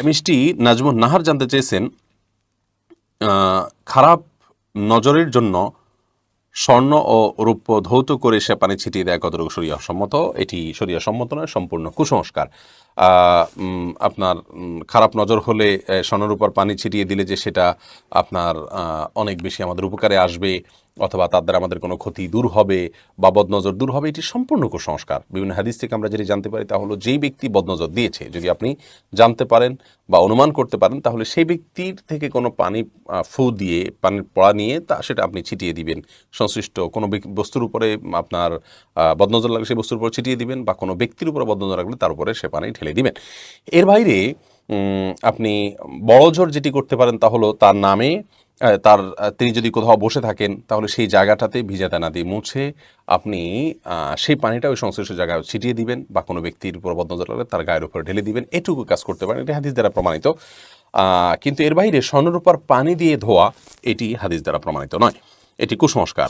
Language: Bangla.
এমএসটি নাজমুন নাহার জানতে চেয়েছেন খারাপ নজরের জন্য স্বর্ণ ও রৌপ্য ধৌত করে সে পানি ছিটিয়ে দেয় কতটুকু সম্মত? এটি সম্মত নয়, সম্পূর্ণ কুসংস্কার। আপনার খারাপ নজর হলে স্বর্ণের উপর পানি ছিটিয়ে দিলে যে সেটা আপনার অনেক বেশি আমাদের উপকারে আসবে অথবা তার দ্বারা আমাদের কোনো ক্ষতি দূর হবে বা বদনজর দূর হবে, এটি সম্পূর্ণ কুসংস্কার। বিভিন্ন হাদিস থেকে আমরা যেটি জানতে পারি, তা হলো যেই ব্যক্তি বদনজর দিয়েছে, যদি আপনি জানতে পারেন বা অনুমান করতে পারেন, তাহলে সেই ব্যক্তির থেকে কোনো পানি ফু দিয়ে, পানির পড়া নিয়ে তা, সেটা আপনি ছিটিয়ে দিবেন। সংশ্লিষ্ট কোনো বস্তুর উপরে আপনার বদনজর লাগলে সেই বস্তুর উপর ছিটিয়ে দিবেন বা কোনো ব্যক্তির উপরে বদনজর লাগলে তার উপরে সে পানি ঢেলে দিবেন। এর বাইরে আপনি বড় জোর যেটি করতে পারেন তা হলো তার নামে তার তিনি যদি কোথাও বসে থাকেন, তাহলে সেই জায়গাটাতে ভিজা দানা দিয়ে মুছে আপনি সেই পানিটা ওই সংশ্লিষ্ট জায়গায় ছিটিয়ে দিবেন বা কোনো ব্যক্তির উপর বদনজর লাগলে তার গায়ের উপর ঢেলে দিবেন। এটুকু কাজ করতে পারেন। এটি হাদিস দ্বারা প্রমাণিত। কিন্তু এর বাইরে স্বর্ণরূপার পানি দিয়ে ধোয়া, এটি হাদিস দ্বারা প্রমাণিত নয়। এটি কুসংস্কার।